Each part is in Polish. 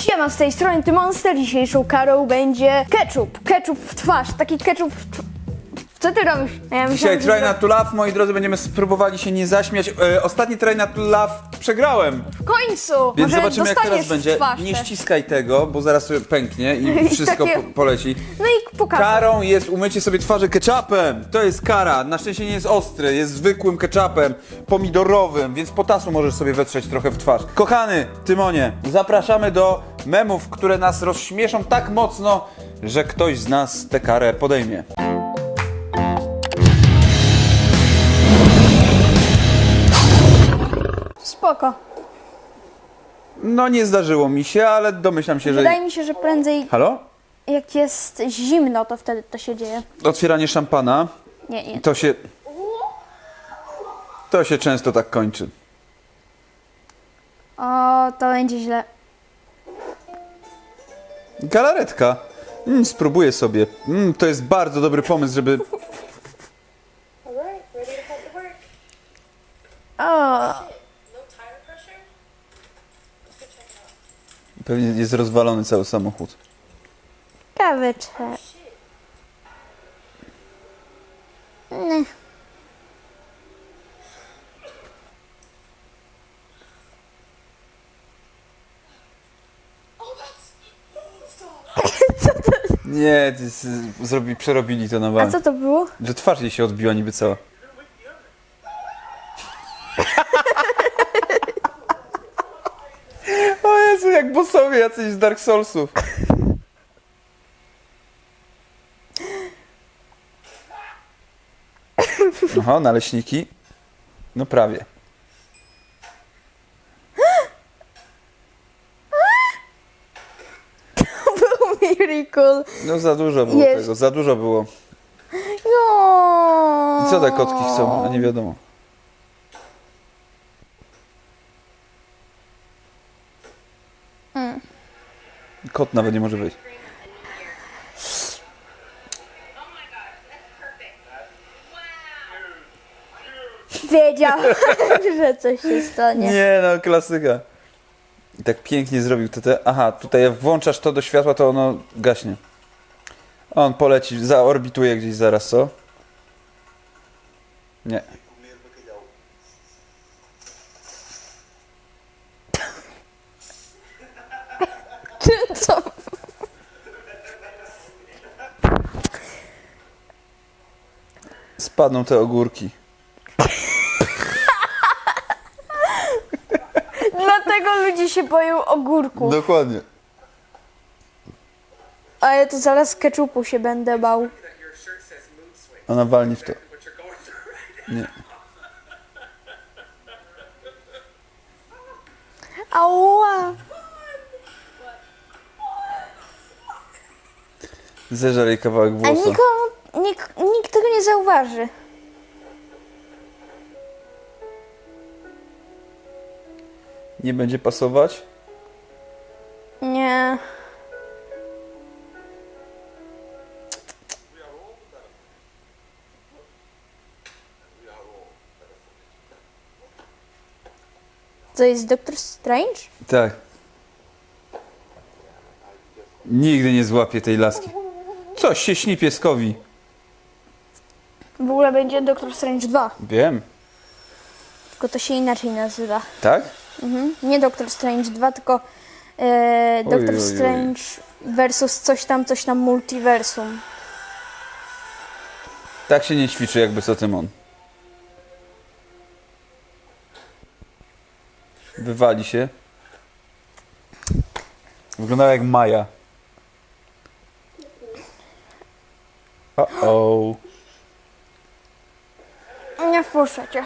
Siema, z tej strony Ty Monster. Dzisiejszą karą będzie ketchup. Ketchup w twarz. Taki ketchup w tw- Co ty robisz? A Ja Dzisiaj myślałam, że Try Not to Laugh, moi drodzy, będziemy spróbowali się nie zaśmiać. E, ostatni Try Not to Laugh przegrałem, W końcu! więc Może zobaczymy jak dostaniesz teraz w będzie. Twarz Nie też. ściskaj tego, bo zaraz sobie pęknie i I wszystko takie- po poleci. No i pokażę. Karą jest umycie sobie twarzy ketchupem. To jest kara. Na szczęście nie jest ostry, jest zwykłym ketchupem, pomidorowym, więc potasu możesz sobie wetrzeć trochę w twarz. Kochany Tymonie, zapraszamy do memów, które nas rozśmieszą tak mocno, że ktoś z nas tę karę podejmie. Spoko. No nie zdarzyło mi się, ale domyślam się, że... Wydaje mi się, że prędzej Halo? jak jest zimno, to wtedy to się dzieje. Otwieranie szampana, Nie, nie. to się... To się często tak kończy. O, to będzie źle. Galaretka. Mm, spróbuję sobie. Mm, to jest bardzo dobry pomysł, żeby... Alright, ready to put the work. O, Pewnie jest rozwalony cały samochód. Nie. Oh, that's stop. Nie, to jest, zrobi, przerobili to na A bank. co to było? Że twarz jej się odbiła niby cała. O Jezu, jak bossowie jacyś z Dark Soulsów. Aha, naleśniki. No prawie. Był miracle. No za dużo było Jest. tego, za dużo było. No. I co te kotki chcą? A nie wiadomo. Kot nawet nie może wyjść. Wiedział, że coś się stanie. Nie no, klasyka. I tak pięknie zrobił to te. Aha, tutaj jak włączasz to do światła, to ono gaśnie. On poleci, zaorbituje gdzieś zaraz, co? Nie. Co? Spadną te ogórki. Dlatego ludzie się boją ogórków. Dokładnie. A ja to zaraz ketchupu się będę bał. Ona walni w to. Nie. Ała! Zeżar jej kawałek A włosa. nikomu, nik, nikt tego nie zauważy. Nie będzie pasować? Nie. To jest Doctor Strange? Tak. Nigdy nie złapie tej laski. Coś się śni pieskowi. W ogóle będzie Doctor Strange 2, Wiem. tylko to się inaczej nazywa. Tak? Mhm. Nie Doctor Strange 2, tylko e, Doctor oj, oj. Strange versus coś tam, coś tam multiversum. Tak się nie ćwiczy jakby co Tymon. Wywali się. Wyglądała jak Maja. O o. Nie wpuszczę cię.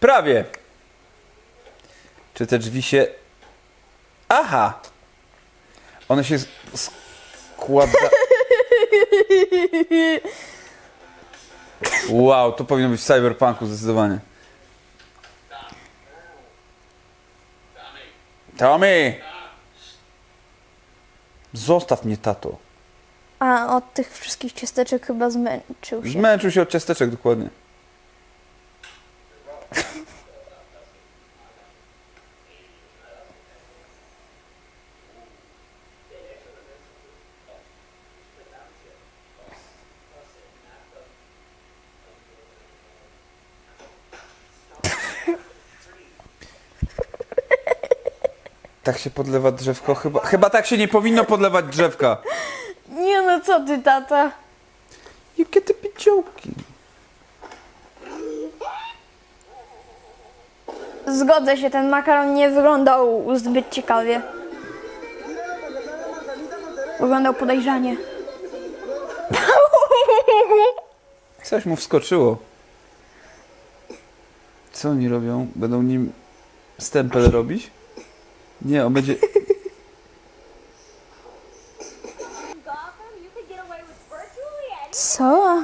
Prawie. Czy te drzwi się. Aha! One się s- składa. Wow, to powinno być w cyberpunku zdecydowanie. Tommy! Zostaw mnie, tato. A od tych wszystkich ciasteczek chyba zmęczył się. Zmęczył się od ciasteczek dokładnie. Tak się podlewa drzewko? Chyba, chyba tak się nie powinno podlewać drzewka. Nie no, co ty, tata? Jakie ty piciołki. Zgodzę się, ten makaron nie wyglądał zbyt ciekawie. Wyglądał podejrzanie. Coś mu wskoczyło. Co oni robią? Będą nim stempel robić? Nie, on będzie... Co?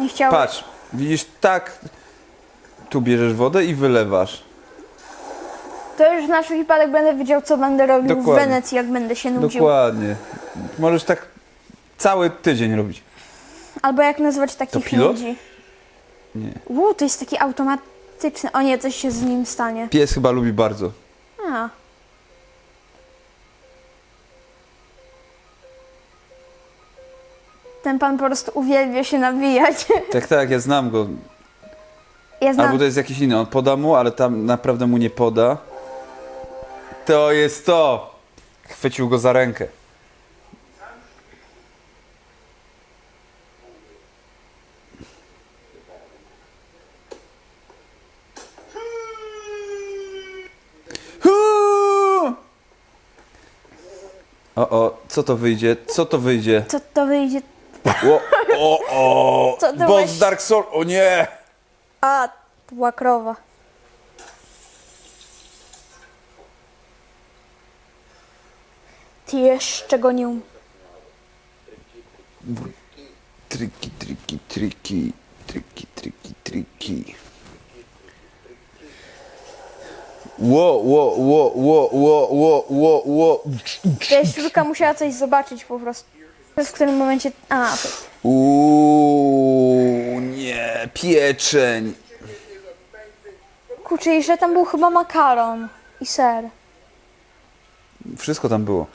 Nie chciałbym. Patrz, widzisz, tak... Tu bierzesz wodę i wylewasz. To już na wszelki wypadek będę wiedział, co będę robił Dokładnie. w Wenecji, jak będę się nudził. Dokładnie. Możesz tak cały tydzień robić. Albo jak nazywać takich pilot? ludzi. Nie. Uuu, to jest taki automatyczny. O nie, coś się z nim stanie. Pies chyba lubi bardzo. A. Ten pan po prostu uwielbia się nabijać. Tak, tak, ja znam go. Ja znam. Albo to jest jakiś inny. On poda mu, ale tam naprawdę mu nie poda. To jest to. Chwycił go za rękę. Huu! O, o, co to wyjdzie? Co to wyjdzie? Co to wyjdzie? O, o, o! Co to Boss weź- Dark Soul, o nie! A, to była krowa. Ty jeszcze go nie um... Triki, triki, triki, triki, triki, triki. Ło, ło, ło, ło, ło, ło, ło, ło. Ta jaszczurka musiała coś zobaczyć po prostu. W którym momencie... A, to... Uuu, nie, pieczeń. Kurczę, jeszcze tam był chyba makaron i ser. Wszystko tam było.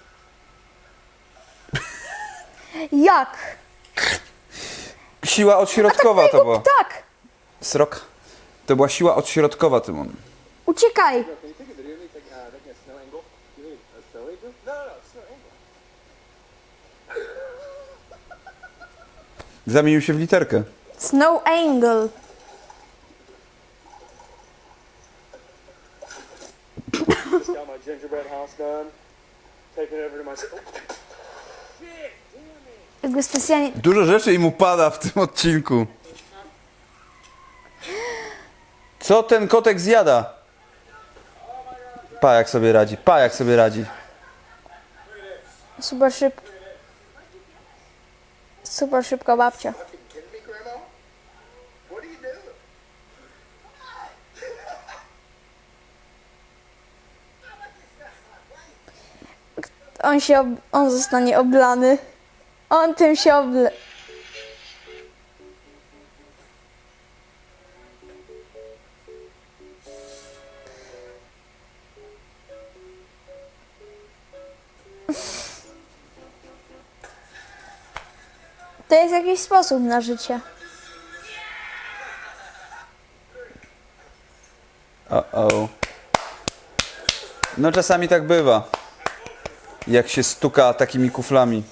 Jak? Siła odśrodkowa to była. Tak! Srok. To była siła odśrodkowa, Tymon. Uciekaj! Zamienił się w literkę. Snow Angle. Jakby specjalnie... Dużo rzeczy im upada w tym odcinku. Co ten kotek zjada? Pa jak sobie radzi, pa jak sobie radzi. Super szybko. Super szybka babcia. On się... On zostanie oblany. On tym się oble... To jest jakiś sposób na życie. O, o. No czasami tak bywa. Jak się stuka takimi kuflami.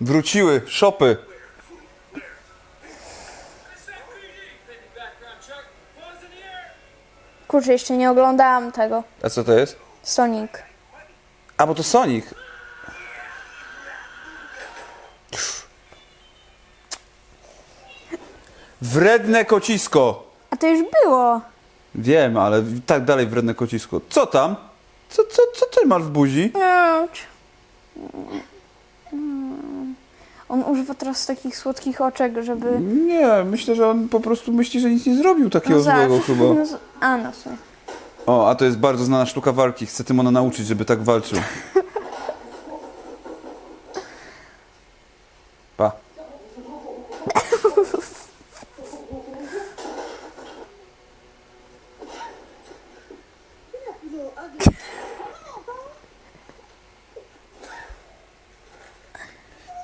Wróciły, szopy. Kurczę, jeszcze nie oglądałam tego. A co to jest? Sonic. A, bo to Sonic. Wredne kocisko. A to już było. Wiem, ale tak dalej wredne kocisko. Co tam? Co, co, co ty masz w buzi? Mm. On używa teraz takich słodkich oczek, żeby... Nie, myślę, że on po prostu myśli, że nic nie zrobił takiego za- złego chyba. No, z- a, no w sumie. O, a to jest bardzo znana sztuka walki. Chcę Tymona nauczyć, żeby tak walczył.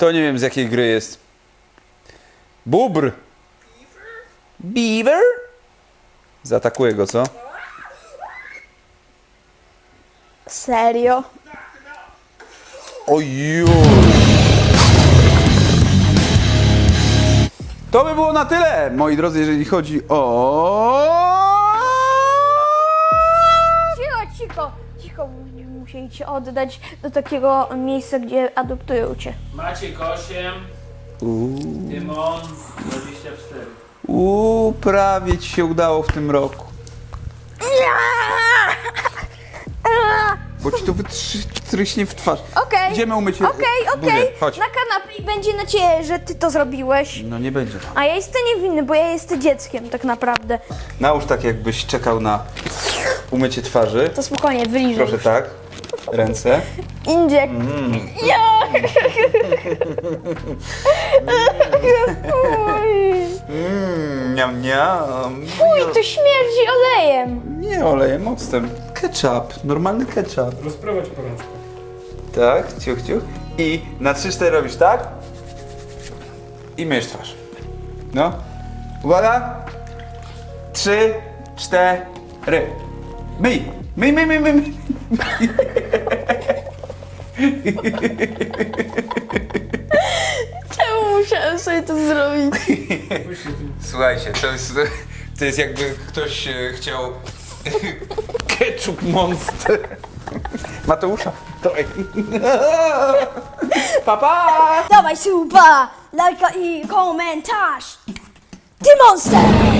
To nie wiem z jakiej gry jest. Bubr. Beaver? Zaatakuję go, co? Serio? Oju. To by było na tyle, moi drodzy, jeżeli chodzi o... Cicho, cicho, cicho. Musieli cię oddać do takiego miejsca, gdzie adoptują cię. Maciek 8, Dymon 24. Uuu, prawie ci się udało w tym roku. Bo ci to wytryśnie w twarz. Okej. Idziemy umyć. Okej, buzię. okej. Chodź. Na kanapie i będzie nadzieję, że ty to zrobiłeś. No nie będzie. A ja jestem niewinny, bo ja jestem dzieckiem tak naprawdę. Nałóż tak, jakbyś czekał na umycie twarzy. To spokojnie, wyliżę. Proszę tak. Ręce. Indziek. Ja. Mmm, niam, niam. Uj, to śmierdzi olejem. Nie olejem, octem. Ketchup, normalny ketchup. Rozprowadź porączkę. Tak, ciuch, ciuch. I na 3-4 robisz tak. I myjesz twarz. No. Uwaga. 3, 4. Myj. Myj, myj, myj, myj. myj. Czemu musiałem sobie to zrobić? Słuchajcie, to jest, to jest jakby ktoś e, chciał ketchup monster. Mateusza. To Papa! Dawaj suba, lajka i komentarz. Ty monster!